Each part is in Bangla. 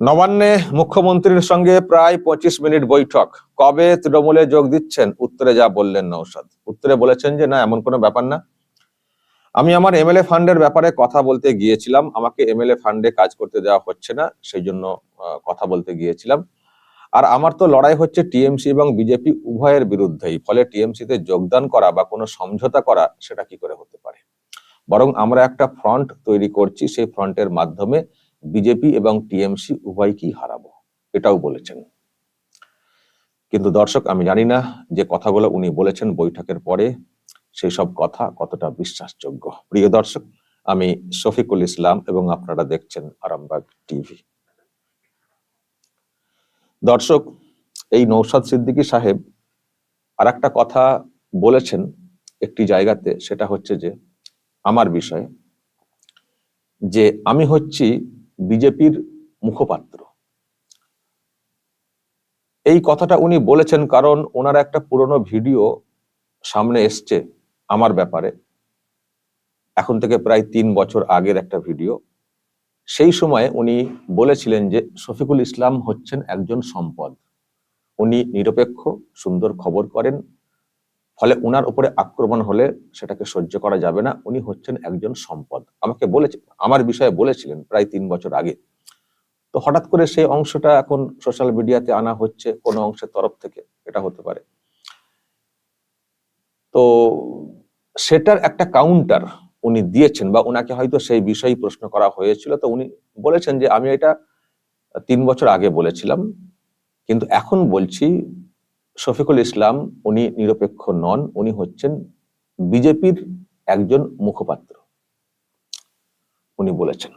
নবান্নে মুখ্যমন্ত্রীর সঙ্গে প্রায় পঁচিশ মিনিট বৈঠক। কবে তৃণমূলে যোগ দিচ্ছেন? উত্তরে যা বললেন নৌসাদ উত্তরে বলেছেন যে, না, এমন কোনো ব্যাপার না। আমি আমার এমএলএ ফান্ডের ব্যাপারে কথা বলতে গিয়েছিলাম। আমাকে এমএলএ ফান্ডে কাজ করতে দেওয়া হচ্ছে না, সেই জন্য কথা বলতে গিয়েছিলাম। আর আমার তো লড়াই হচ্ছে টিএমসি এবং বিজেপি উভয়ের বিরুদ্ধেই। ফলে টিএমসি তে যোগদান করা বা কোনো সমঝোতা করা, সেটা কি করে হতে পারে? বরং আমরা একটা ফ্রন্ট তৈরি করছি। সেই ফ্রন্টের মাধ্যমে বিজেপি এবং টিএমসি উভয়কেই হারাবো, এটাও বলেছেন। কিন্তু দর্শক, আমি জানি না যে কথাগুলো উনি বলেছেন বৈঠকের পরে, সেই সব কথা কতটা বিশ্বাসযোগ্য। প্রিয় দর্শক, আমি শফিকুল ইসলাম এবং আপনারা দেখছেন আরামবাগ টিভি। দর্শক, এই নৌসাদ সিদ্দিকী সাহেব আর একটা কথা বলেছেন একটি জায়গাতে, সেটা হচ্ছে যে, আমার বিষয়ে, যে আমি হচ্ছি বিজেপির মুখপাত্র। এই কথাটা উনি বলেছেন কারণ ওনার একটা পুরনো ভিডিও সামনে এসছে আমার ব্যাপারে। এখন থেকে প্রায় তিন বছর আগের একটা ভিডিও। সেই সময়ে উনি বলেছিলেন যে শফিকুল ইসলাম হচ্ছেন একজন সম্পদ। উনি নিরপেক্ষ, সুন্দর খবর করেন ফলে উনার উপরে আক্রমণ হলে সেটাকে সহ্য করা যাবে না। উনি হচ্ছেন একজন সম্পদ। আমাকে বলেছে, আমার বিষয়ে বলেছিলেন প্রায় তিন বছর আগে। তো হঠাৎ করে সেই অংশটা এখন সোশ্যাল মিডিয়াতে আনা হচ্ছে, কোনো অংশের তরফ থেকে। এটা হতে পারে। তো সেটার একটা কাউন্টার উনি দিয়েছেন বা ওনাকে হয়তো সেই বিষয়ে প্রশ্ন করা হয়েছিল। তো উনি বলেছেন যে, আমি এটা তিন বছর আগে বলেছিলাম। কিন্তু এখন বলছি শফিকুল ইসলাম উনি নিরপেক্ষ নন, উনি হচ্ছেন বিজেপির একজন মুখপাত্র, উনি বলেছেন।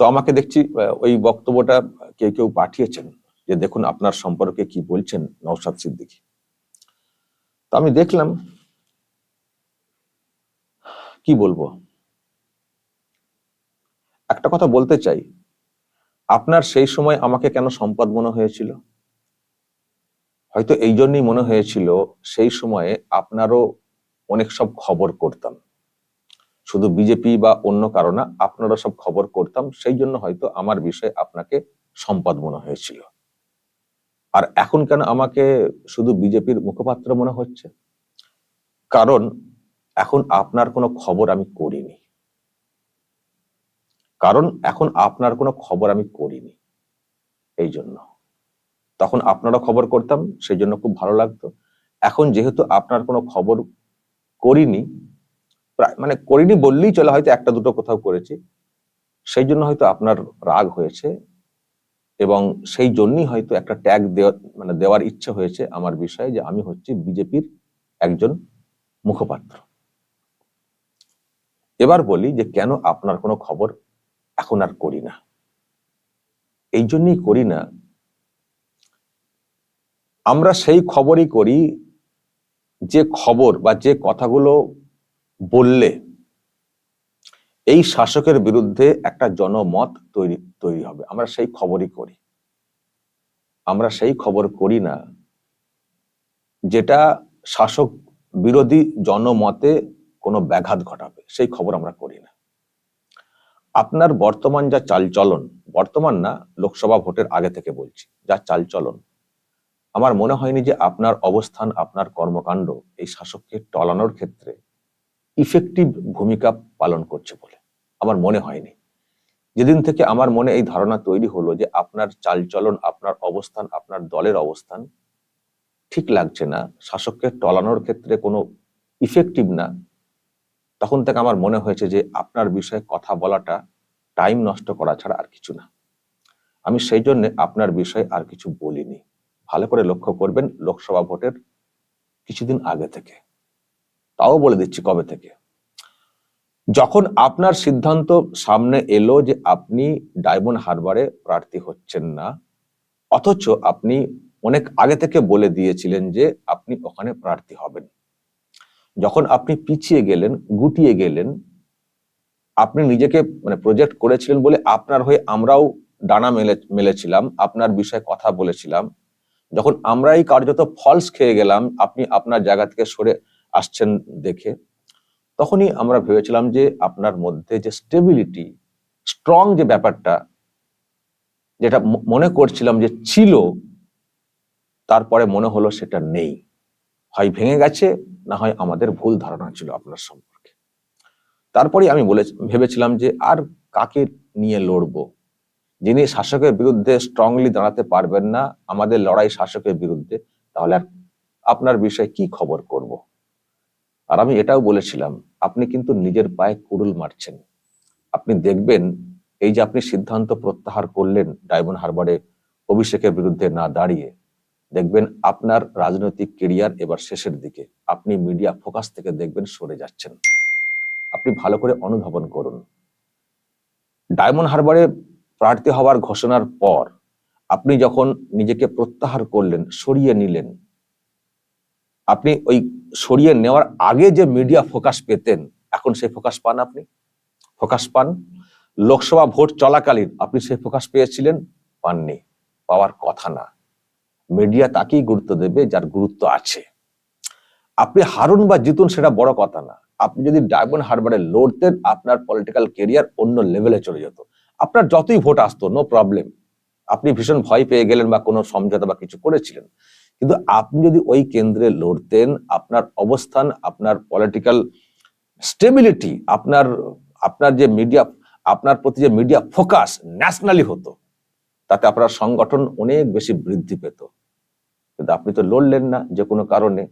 তো আমাকে দেখছি ওই বক্তব্যটা কেউ কেউ পাঠিয়েছেন যে দেখুন আপনার সম্পর্কে কি বলছেন নওশাদ সিদ্দিকি। তো আমি দেখলাম, কি বলব? একটা কথা বলতে চাই, আপনার সেই সময় আমাকে কেন সম্পদ মনে হয়েছিল? হয়তো এই জন্যই মনে হয়েছিল সেই সময়ে আপনারও অনেক সব খবর করতাম। শুধু বিজেপি বা অন্য কারণে আপনারও সব খবর করতাম, সেই জন্য হয়তো আমার বিষয়ে আপনাকে সম্পদ মনে হয়েছিল। আর এখন কেন আমাকে শুধু বিজেপির মুখপাত্র মনে হচ্ছে? কারণ এখন আপনার কোনো খবর আমি করিনি। কারণ এখন আপনার কোনো খবর আমি করিনি। এই জন্য। তখন আপনারা খবর করতাম সেই জন্য খুব ভালো লাগতো। এখন যেহেতু আপনার কোনো খবর করিনি, প্রায় মানে করিনি বললেই চলে, হয়তো একটা দুটো কোথাও করেছি সেই জন্য হয়তো আপনার রাগ হয়েছে এবং সেই জন্যই হয়তো একটা ট্যাগ দেওয়া মানে দেওয়ার ইচ্ছে হয়েছে আমার বিষয়ে যে আমি হচ্ছি বিজেপির একজন মুখপাত্র। এবার বলি যে কেন আপনার কোনো খবর এখন আর করি না? এই জন্যই করি না আমরা সেই খবরই করি, যে খবর বা যে কথাগুলো বললে এই শাসকের বিরুদ্ধে একটা জনমত তৈরি তৈরি হবে। আমরা সেই খবরই করি। আমরা সেই খবর করি না, যেটা শাসক বিরোধী জনমতে কোনো ব্যাঘাত ঘটাবে। সেই খবর আমরা করি না। আপনার বর্তমান যা চালচলন, বর্তমান না, লোকসভা ভোটের আগে থেকে বলছি, যা চালচলন আমার মনে হয়নি যে আপনার অবস্থান, আপনার কর্মকাণ্ড এই শাসককে টলানোর ক্ষেত্রে ইফেক্টিভ ভূমিকা পালন করছে বলে আমার মনে হয়নি। যেদিন থেকে আমার মনে এই ধারণা তৈরি হলো যে আপনার চালচলন, আপনার অবস্থান, আপনার দলের অবস্থান ঠিক লাগছে না, শাসককে টলানোর ক্ষেত্রে কোনো ইফেক্টিভ না, তখন থেকে আমার মনে হয়েছে যে আপনার বিষয়ে কথা বলাটা টাইম নষ্ট করা ছাড়া আর কিছু না। আমি সেই জন্য আপনার বিষয়ে আর কিছু বলিনি। ভালো করে লক্ষ্য করবেন লোকসভা ভোটের কিছুদিন আগে থেকে। তাও বলে দিচ্ছি কবে থেকে। যখন আপনার সিদ্ধান্ত সামনে এলো যে আপনি ডায়মন্ড হারবারে প্রার্থী হচ্ছেন না, অথচ আপনি অনেক আগে থেকে বলে দিয়েছিলেন যে আপনি ওখানে প্রার্থী হবেন। যখন আপনি পিছিয়ে গেলেন, গুটিয়ে গেলেন, আপনি নিজেকে মানে প্রজেক্ট করেছিলেন বলে আপনার হয়ে আমরাও ডানা মেলে, মেলেছিলাম, আপনার বিষয়ে কথা বলেছিলাম যখন আমরাই কার্যত ফলস খেয়ে গেলাম, আপনি আপনার জায়গা থেকে সরে আসছেন দেখে, তখনই আমরা ভেবেছিলাম যে আপনার মধ্যে যে স্টেবিলিটি স্ট্রং যে ব্যাপারটা, যেটা মনে করছিলাম যে ছিল, তারপরে মনে হলো সেটা নেই। হয় ভেঙে গেছে, না হয় আমাদের ভুল ধারণা ছিল আপনার সম্পর্কে। তারপরে আমি বলে ভেবেছিলাম যে আর কাকে নিয়ে লড়বো? যিনি শাসকের বিরুদ্ধে স্ট্রংলি দাঁড়াতে পারবেন না, আমাদের লড়াই শাসকের বিরুদ্ধে, তাহলে আপনার বিষয়ে কি খবর করব? আর আমি এটাও বলেছিলাম, আপনি কিন্তু নিজের পায়ে কুড়ুল মারছেন। আপনি দেখবেন, এই যে আপনি সিদ্ধান্ত প্রত্যাহার করলেন ডায়মন্ড হারবারে অভিষেকের বিরুদ্ধে না দাঁড়িয়ে, দেখবেন আপনার রাজনৈতিক কেরিয়ার এবার শেষের দিকে। আপনি মিডিয়া ফোকাস থেকে দেখবেন সরে যাচ্ছেন। আপনি ভালো করে অনুধাবন করুন। ডায়মন্ড হারবারে প্রার্থী হওয়ার ঘোষণার পর আপনি যখন নিজেকে প্রত্যাহার করলেন, সরিয়ে নিলেন, আপনি ওই সরিয়ে নেওয়ার আগে যে মিডিয়া ফোকাস পেতেন, এখন সেই ফোকাস পান আপনি? ফোকাস পান? লোকসভা ভোট চলাকালীন আপনি সেই ফোকাস পেয়েছিলেন? পাননি। পাওয়ার কথা না। মিডিয়া তাকেই গুরুত্ব দেবে, যার গুরুত্ব আছে। আপনি হারুন বা জিতুন সেটা বড় কথা না। আপনি যদি ডায়মন্ড হারবারে লড়তেন, আপনার পলিটিক্যাল কেরিয়ার অন্য লেভেলে চলে যেত। আপনার যতই ভোট আসতো নো প্রবলেম আপনি ভীষণ ভয় পেয়ে গেলেন বা কোনো সমঝোতা বা কিছু করেছিলেন। কিন্তু আপনি যদি ওই কেন্দ্রে লড়তেন, আপনার অবস্থান, আপনার পলিটিক্যাল স্টেবিলিটি আপনার আপনার যে মিডিয়া আপনার প্রতি যে মিডিয়া ফোকাস ন্যাশনালি হতো, তাতে আপনার সংগঠন অনেক বেশি বৃদ্ধি পেত। কিন্তু আপনি তো লড়লেন না যে কোনো কারণে।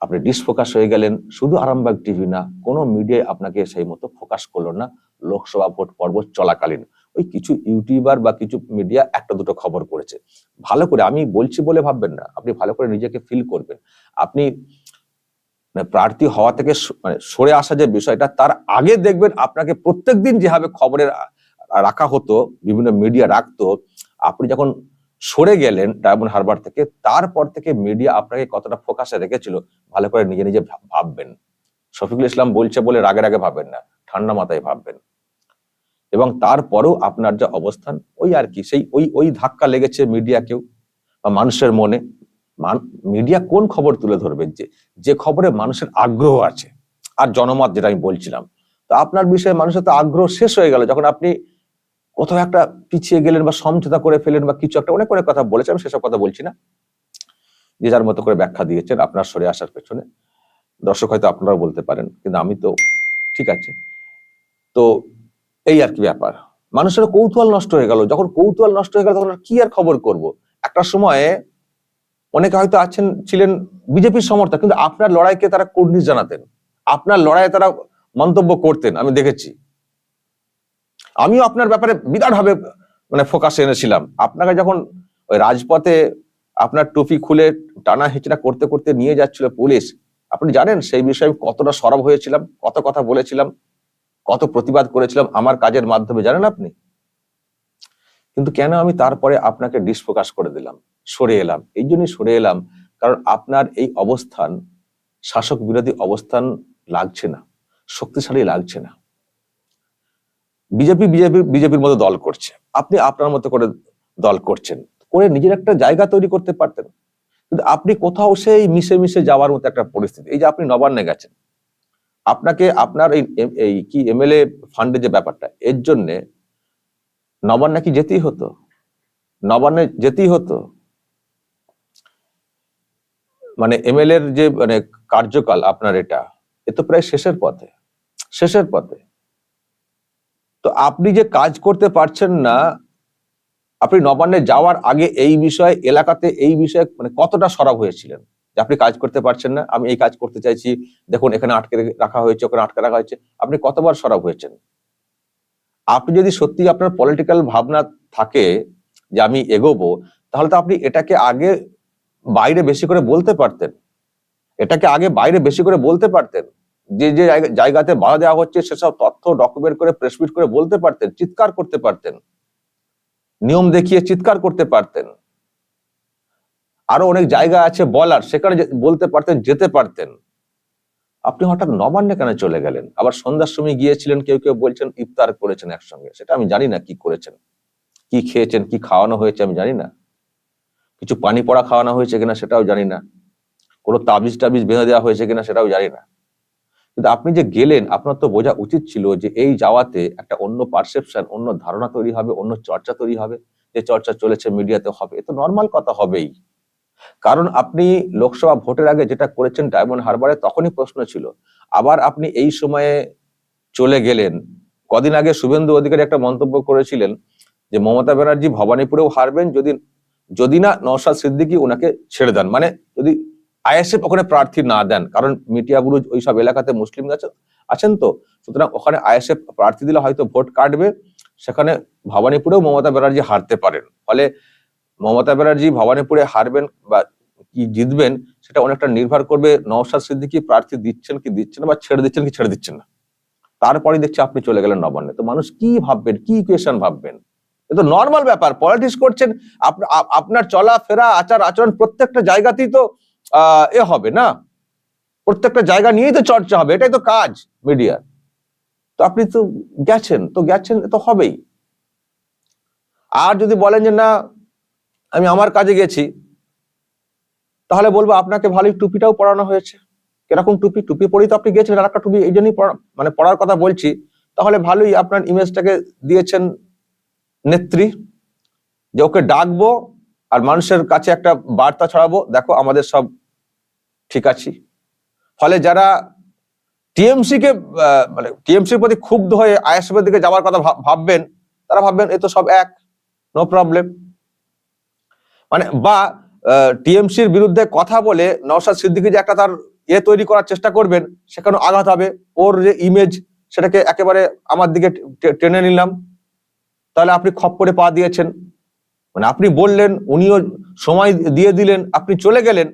আপনি ডিসফোকাস হয়ে গেলেন, শুধু আরামবাগ টিভি না, কোনো মিডিয়ায় আপনাকে সেই মতো ফোকাস করল না। লোকসভা ভোট পর্ব চলাকালীন। ওই কিছু ইউটিউবার বা কিছু মিডিয়া একটা দুটো খবর করেছে। ভালো করে, আমি বলছি বলে ভাববেন না। আপনি ভালো করে নিজেকে ফিল করবেন। আপনি মানে প্রার্থী হওয়া থেকে মানে সরে আসা যে বিষয়টা, তার আগে দেখবেন আপনাকে প্রত্যেকদিন যেভাবে খবরের রাখা হতো, বিভিন্ন মিডিয়া রাখতো, আপনি যখন সরে গেলেন ডায়মন্ড হারবার থেকে, তারপর থেকে মিডিয়া আপনাকে কতটা ফোকাসে রেখেছিল, ভালো করে নিজে নিজে ভাববেন। শফিকুল ইসলাম বলছে বলে রাগে রাগে ভাববেন না, ঠান্ডা মাথায় ভাববেন। এবং তারপরেও আপনার যা অবস্থান, ওই আর কি, সেই ওই ওই ধাক্কা লেগেছে মিডিয়াকেও বা মানুষের মনে। মিডিয়া কোন খবর তুলে ধরবে? যে যে খবরে মানুষের আগ্রহ আছে। আর জনমত যেটা আমি বলছিলাম, তো আপনার বিষয়ে মানুষের তো আগ্রহ শেষ হয়ে গেল। যখন আপনি কোথাও একটা পিছিয়ে গেলেন বা সমঝোতা করে ফেলেন বা কিছু একটা, অনেক অনেক কথা বলেছেন, আমি সেসব কথা বলছি না। যে যার মতো করে ব্যাখ্যা দিয়েছেন, আপনার সরে আসার পেছনে। দর্শক হয়তো আপনারাও বলতে পারেন, কিন্তু আমি তো, ঠিক আছে। তো এই আর কি ব্যাপার। মানুষের কৌতূহল নষ্ট হয়ে গেল। যখন কৌতূহল নষ্ট হয়ে গেল, তখন কি আর খবর করব? একটা সময়ে অনেকে হয়তো আছেন, ছিলেন বিজেপির সমর্থক, কিন্তু আপনার লড়াইকে তারা কুর্নিশ জানাতেন। আপনার লড়াইয়ে তারা মন্তব্য করতেন, আমি দেখেছি। আমিও আপনার ব্যাপারে বিরাট ভাবে মানে ফোকাস এনেছিলাম। আপনাকে যখন ওই রাজপথে আপনার টুপি খুলে টানা হেঁচড়া করতে করতে নিয়ে যাচ্ছিল পুলিশ, আপনি জানেন সেই বিষয়ে আমি কতটা সরব হয়েছিলাম, কত কথা বলেছিলাম। কত প্রতিবাদ করেছিলাম আমার কাজের মাধ্যমে, জানেন আপনি? কিন্তু কেন আমি তারপরে আপনাকে ডিসফোকাস করে দিলাম, সরে এলাম? এই জন্যই সরে এলাম, কারণ আপনার এই অবস্থান, শাসক বিরোধী অবস্থান লাগছে না, শক্তিশালী লাগছে না। বিজেপি বিজেপি, বিজেপির মতো দল করছে, আপনি আপনার মতো করে দল করছেন, করে নিজের একটা জায়গা তৈরি করতে পারতেন। কিন্তু আপনি কোথাও সেই মিশে মিশে যাওয়ার মতো একটা পরিস্থিতি, এই যে আপনি নবান্নে গেছেন আপনাকে আপনার এই কি এমএলএ ফান্ডের যে ব্যাপারটা, এর জন্য নবান্নে কি যেতেই হতো? নবান্নে যেতেই হতো? মানে এমএলএ এর যে মানে কার্যকাল আপনার এটা, এ তো প্রায় শেষের পথে শেষের পথে। তো আপনি যে কাজ করতে পারছেন না, আপনি নবান্নে যাওয়ার আগে এই বিষয়ে, এলাকাতে এই বিষয়ে মানে কতটা সরব হয়েছিলেন? যে আপনি কাজ করতে পারছেন না, আমি এই কাজ করতে চাইছি, দেখুন এখানে আটকে রাখা হয়েছে, ওখানে আটকে রাখা হয়েছে, আপনি কতবার সরব হয়েছেন? আপনি যদি সত্যি আপনার পলিটিক্যাল ভাবনা থাকে যে আমি এগোবো, তাহলে তো আপনি এটাকে আগে বাইরে বেশি করে বলতে পারতেন। এটাকে আগে বাইরে বেশি করে বলতে পারতেন। যে যে জায়গা- জায়গাতে বাধা দেওয়া হচ্ছে, সেসব তথ্য ডকুমেন্ট করে প্রেসমিট করে বলতে পারতেন, চিৎকার করতে পারতেন। নিয়ম দেখিয়ে চিৎকার করতে পারতেন। আরও অনেক জায়গা আছে বলার, সেখানে বলতে পারতেন, যেতে পারতেন। আপনি হঠাৎ নবান্নে কেন চলে গেলেন? আবার সন্ধ্যার সময় গিয়েছিলেন, কেউ কেউ বলছেন, ইফতার করেছেন একসঙ্গে। সেটা আমি জানি না কি করেছেন। কি খেয়েছেন, কি খাওয়ানো হয়েছে আমি জানি না। কিছু পানি পড়া খাওয়ানো হয়েছে কিনা সেটাও জানি না। কোনো তাবিজ টাবিজ বেঁধে দেওয়া হয়েছে কিনা সেটাও জানি না। কিন্তু আপনি যে গেলেন, আপনার তো বোঝা উচিত ছিল যে এই যাওয়াতে একটা অন্য পারসেপশন, অন্য ধারণা তৈরি হবে, অন্য চর্চা তৈরি হবে। যে চর্চা চলেছে মিডিয়াতে হবে। এ তো নর্মাল কথা হবেই। কারণ আপনি লোকসভা ভোটের আগে যেটা করেছেন ডায়মন্ড হারবারে তখনই প্রশ্ন ছিল। আবার আপনি এই সময়ে চলে গেলেন। কদিন আগে শুভেন্দু অধিকারী একটা মন্তব্য করেছিলেন যে মমতা ব্যানার্জি ভবানীপুরেও হারবেন যদি যদি না নওশাদ সিদ্দিকী ওনাকে ছেড়ে দেন। মানে যদি আইএসএফ ওখানে প্রার্থী না দেন, কারণ মিটিয়াগুলো ওই সব এলাকাতে মুসলিম আছে, আছেন তো। সুতরাং ওখানে আইএসএফ প্রার্থী দিলে হয়তো ভোট কাটবে, সেখানে ভবানীপুরেও মমতা ব্যানার্জি হারতে পারেন। ফলে মমতা ব্যানার্জি ভবানীপুরে হারবেন বা কি জিতবেন, সেটা অনেকটা নির্ভর করবে নওশাদ সিদ্দিকী প্রার্থী দিচ্ছেন কি দিচ্ছেন বা ছেড়ে দিচ্ছেন কি ছেড়ে দিচ্ছেন না। তারপরে দেখছি আপনি চলে গেলেন নবান্নে। তো মানুষ কি ভাববেন, কি কোয়েশন ভাববেন? এ তো নর্মাল ব্যাপার পলিটিক্স করছেন, আপ- আপ- আপনার চলাফেরা আচার, আচরণ প্রত্যেকটা জায়গাতেই তো এ হবে না? প্রত্যেকটা জায়গা নিয়েই তো চর্চা হবে, এটাই তো কাজ মিডিয়ার তো আপনি তো গেছেন তো গেছেন তো হবেই। আর যদি বলেন যে না আমি আমার কাজে গেছি, তাহলে বলব আপনাকে ভালোই টুপিটাও পড়ানো হয়েছে। কীরকম টুপি? টুপি পরেই তো আপনি গেছিলেন আর একটা টুপি এই জন্যই মানে পড়ার কথা বলছি। তাহলে ভালোই আপনার ইমেজটাকে দিয়েছেন নেত্রী, যে ওকে ডাকবো আর মানুষের কাছে একটা বার্তা ছড়াবো, দেখো আমাদের সব ঠিক আছি। ফলে যারা টিএমসি কে মানে টিএমসির প্রতি ক্ষুব্ধ হয়ে আইএসএফ এর দিকে যাওয়ার কথা ভাববেন, তারা ভাববেন এ তো সব এক নো প্রবলেম মানে বা টিএমসির বিরুদ্ধে কথা বলে নওশাদ সিদ্দিকী যে একটা তার ইয়ে তৈরি করার চেষ্টা করবেন সেখানে আঘাত হবে। ওর যে ইমেজ সেটাকে একেবারে আমার দিকে টেনে নিলাম। তাহলে আপনি খপ্পরে পা দিয়েছেন। মানে আপনি বললেন, উনিও সময় দিয়ে দিলেন, আপনি চলে গেলেন।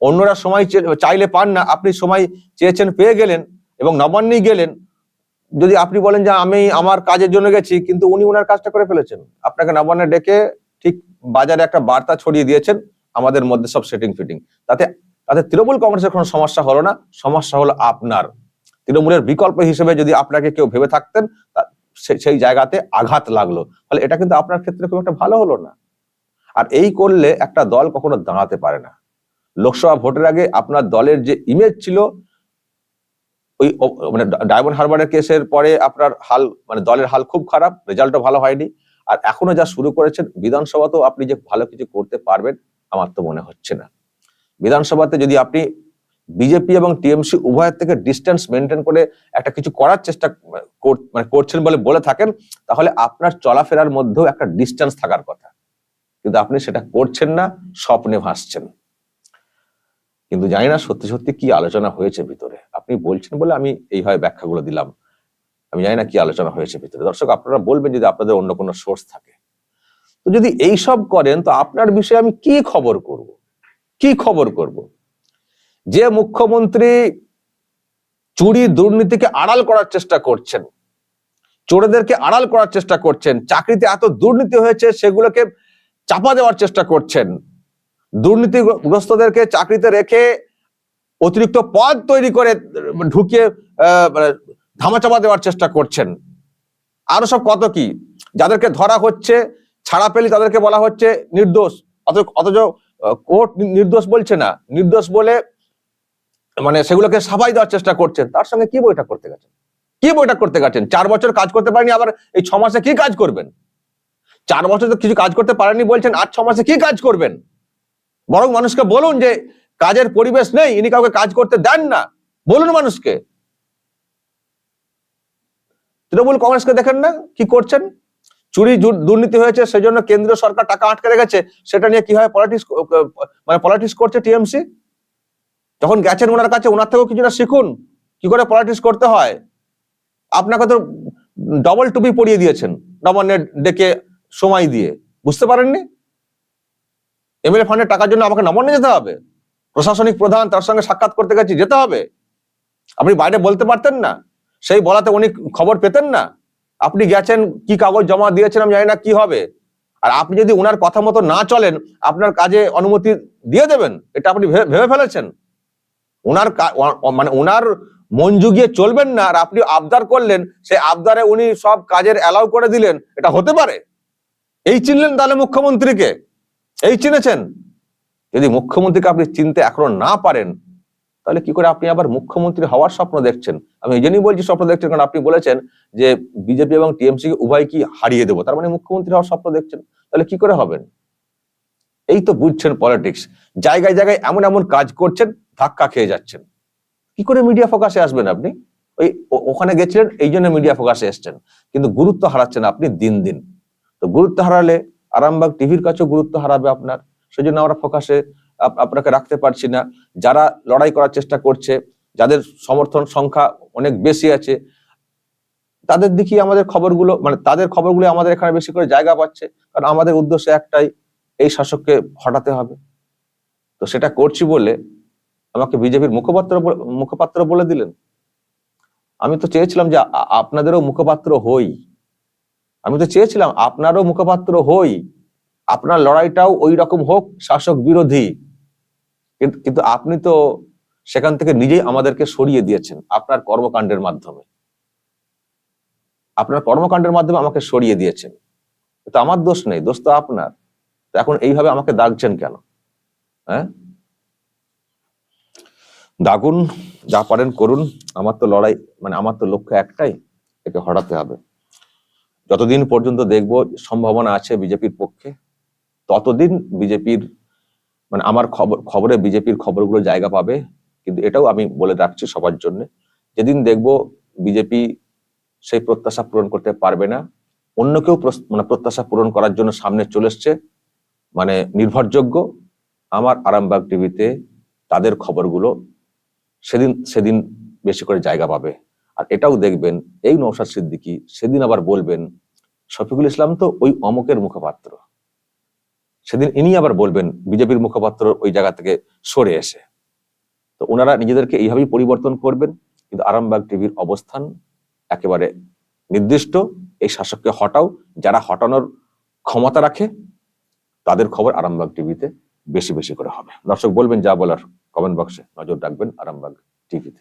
অন্যরা সময় চাইলে পান না, আপনি সময় চেয়েছেন, পেয়ে গেলেন এবং নবান্নেই গেলেন। যদি আপনি বলেন যে আমি আমার কাজের জন্য গেছি, কিন্তু উনি ওনার কাজটা করে ফেলেছেন, আপনাকে নবান্নে ডেকে ঠিক বাজারে একটা বার্তা ছড়িয়ে দিয়েছেন, আমাদের মধ্যে সব সেটিং ফিটিং তাতে তাতে তৃণমূল কংগ্রেসের কোনো সমস্যা হলো না, সমস্যা হলো আপনার। তৃণমূলের বিকল্প হিসেবে যদি আপনাকে কেউ ভেবে থাকতেন সেই জায়গাতে আঘাত লাগল। ফলে এটা কিন্তু আপনার ক্ষেত্রে খুব একটা ভালো হলো না। আর এই করলে একটা দল কখনো দাঁড়াতে পারে না। লোকসভা ভোটের আগে আপনার দলের যে ইমেজ ছিল, ওই মানে ডায়মন্ড হারবারের কেসের পরে আপনার হাল মানে দলের হাল খুব খারাপ রেজাল্টও ভালো হয়নি। আর এখনও যা শুরু করেছেন, বিধানসভাতেও আপনি যে ভালো কিছু করতে পারবেন, আমার তো মনে হচ্ছে না। বিধানসভাতে যদি আপনি বিজেপি এবং টিএমসি উভয়ের থেকে ডিস্টেন্স মেনটেন করে একটা কিছু করার চেষ্টা মানে করছেন বলে বলে থাকেন, তাহলে আপনার চলাফেরার মধ্যেও একটা ডিস্টেন্স থাকার কথা। কিন্তু আপনি সেটা করছেন না, স্বপ্নে ভাসছেন। কিন্তু জানি না সত্যি সত্যি কি আলোচনা হয়েছে ভিতরে। আপনি বলছেন বলে আমি এইভাবে ব্যাখ্যাগুলো দিলাম। আমি জানি না কি আলোচনা হয়েছে ভিতরে। দর্শক, আপনারা বলবেন যদি আপনাদের অন্য কোনো সোর্স থাকে। তো যদি এই সব করেন, তো আপনার বিষয়ে আমি কি খবর করব? কি খবর করব? যে মুখ্যমন্ত্রী চুরি দুর্নীতিকে আড়াল করার চেষ্টা করছেন, চোরেদেরকে আড়াল করার চেষ্টা করছেন, চাকরিতে এত দুর্নীতি হয়েছে, সেগুলোকে চাপা দেওয়ার চেষ্টা করছেন, দুর্নীতিগ্রস্তদেরকে চাকরিতে রেখে অতিরিক্ত পদ তৈরি করে ঢুকিয়ে মানে ধামাচাপা দেওয়ার চেষ্টা করছেন। আরও সব কত কি? যাদেরকে ধরা হচ্ছে, ছাড়া পেলে তাদেরকে বলা হচ্ছে নির্দোষ। অথচ কোর্ট নির্দোষ বলছে না। নির্দোষ বলে মানে সেগুলোকে সাফাই দেওয়ার চেষ্টা করছেন তার সঙ্গে কি বইটা করতে গেছেন? কি বইটা করতে গেছেন? চার বছর কাজ করতে পারেনি, আবার এই ছ মাসে কি কাজ করবেন? চার বছর তো কিছু কাজ করতে পারেনি বলছেন আর ছ মাসে কি কাজ করবেন? বরং মানুষকে বলুন যে, কাজের পরিবেশ নেই, ইনি কাউকে কাজ করতে দেন না। বলুন মানুষকে। তৃণমূল কংগ্রেসকে দেখেন না? কি করছেন? চুরি দুর্নীতি হয়েছে, সেজন্য কেন্দ্রীয় সরকার টাকা আটকে রেখেছে। সেটা নিয়ে কীভাবে পলিটিক্স মানে পলিটিক্স করছে টিএমসি? যখন গেছেন ওনার কাছে, ওনার থেকেও কিছুটা শিখুন। কি করে পলিটিক্স করতে হয়? আপনাকে তো ডবল টুপি পরিয়ে দিয়েছেন নবান্নের ডেকে সময় দিয়ে। বুঝতে পারেননি? এমএলএ ফান্ডের টাকার জন্য আমাকে নবান্নে যেতে হবে। প্রশাসনিক প্রধান, তার সঙ্গে সাক্ষাৎ করতে গেছি, যেতে হবে। আপনি বাইরে বলতে পারতেন না। সেই বলাতে উনি খবর পেতেন না। আপনি গেছেন, কি কাগজ জমা দিয়েছেন আমি জানি না কি হবে। আর আপনি যদি ওনার কথা মতো না চলেন, আপনার কাজে অনুমতি দিয়ে দেবেন, এটা আপনি ভেবে ফেলেছেন। ওনার মানে ওনার মন জুগিয়ে চলবেন না আর আপনি আবদার করলেন, সেই আবদারে উনি সব কাজের অ্যালাউ করে দিলেন, এটা হতে পারে। এই চিনলেন তাহলে মুখ্যমন্ত্রীকে? এই চিনেছেন? যদি মুখ্যমন্ত্রীকে আপনি চিনতে এখনও না পারেন তাহলে কি করে আপনি আবার মুখ্যমন্ত্রী হওয়ার স্বপ্ন দেখছেন? আমি এই জন্যই বলছি স্বপ্ন দেখছেন, কারণ আপনি বলেছেন যে বিজেপি এবং টিএমসি উভয় কি হারিয়ে দেবো। তার মানে মুখ্যমন্ত্রী হওয়ার স্বপ্ন দেখছেন। তাহলে কি করে হবেন? এই তো বুঝছেন পলিটিক্স জায়গায় জায়গায় এমন এমন কাজ করছেন, ধাক্কা খেয়ে যাচ্ছেন। কি করে মিডিয়া ফোকাসে আসবেন আপনি? ওই ওখানে গেছিলেন, এই জন্য মিডিয়া ফোকাসে এসছেন। কিন্তু গুরুত্ব হারাচ্ছেন আপনি দিন দিন। তো গুরুত্ব হারালে আরামবাগ টিভির কাছেও গুরুত্ব হারাবে আপনার। সেজন্য আমরা ফোকাসে আপনাকে রাখতে পারছি না। যারা লড়াই করার চেষ্টা করছে, যাদের সমর্থন সংখ্যা অনেক বেশি আছে, তাদের দিকে আমাদের খবরগুলো মানে তাদের খবরগুলো আমাদের এখানে বেশি করে জায়গা পাচ্ছে। কারণ আমাদের উদ্দেশ্য একটাই, এই শাসককে হটাতে হবে। তো সেটা করছি বলে আমাকে বিজেপির মুখপাত্র মুখপাত্র বলে দিলেন। আমি তো চেয়েছিলাম যে আপনাদেরও মুখপাত্র হই। আমি তো চেয়েছিলাম আপনারও মুখপাত্র হই। আপনার লড়াইটাও ওই রকম হোক, শাসক বিরোধী। কিন্তু আপনি তো সেখান থেকে নিজেই আমাদেরকে সরিয়ে দিয়েছেন আপনার কর্মকাণ্ডের মাধ্যমে। আপনার কর্মকাণ্ডের মাধ্যমে আমাকে সরিয়ে দিয়েছেন। তো আমার দোষ নেই, দোষ তো আপনার। তো এখন এইভাবে আমাকে দাগছেন কেন? হ্যাঁ? দাগুন, যা পারেন করুন। আমার তো লড়াই মানে আমার তো লক্ষ্য একটাই, একে হটাতে হবে। যতদিন পর্যন্ত দেখব সম্ভাবনা আছে বিজেপির পক্ষে, ততদিন বিজেপির মানে আমার খবর, খবরে বিজেপির খবরগুলো জায়গা পাবে, কিন্তু এটাও আমি বলে রাখছি সবার জন্য। যেদিন দেখব বিজেপি সেই প্রত্যাশা পূরণ করতে পারবে না, অন্য কেউ মানে প্রত্যাশা পূরণ করার জন্য সামনে চলে এসছে মানে নির্ভরযোগ্য, আমার আরামবাগ টিভিতে তাদের খবরগুলো সেদিন সেদিন বেশি করে জায়গা পাবে। আর এটাও দেখবেন, এই নৌসাদ সিদ্দিকি সেদিন আবার বলবেন, শফিকুল ইসলাম তো ওই অমকের মুখপাত্র। সেদিন ইনি আবার বলবেন, বিজেপির মুখপাত্র ওই জায়গা থেকে সরে এসে। তো ওনারা নিজেদেরকে এইভাবেই পরিবর্তন করবেন, কিন্তু আরামবাগ টিভির অবস্থান একেবারে নির্দিষ্ট। এই শাসককে হটাও, যারা হটানোর ক্ষমতা রাখে, তাদের খবর আরামবাগ টিভিতে বেশি বেশি করে হবে। দর্শক বলবেন যা বলার কমেন্ট বক্সে নজর রাখবেন আরামবাগ টিভিতে।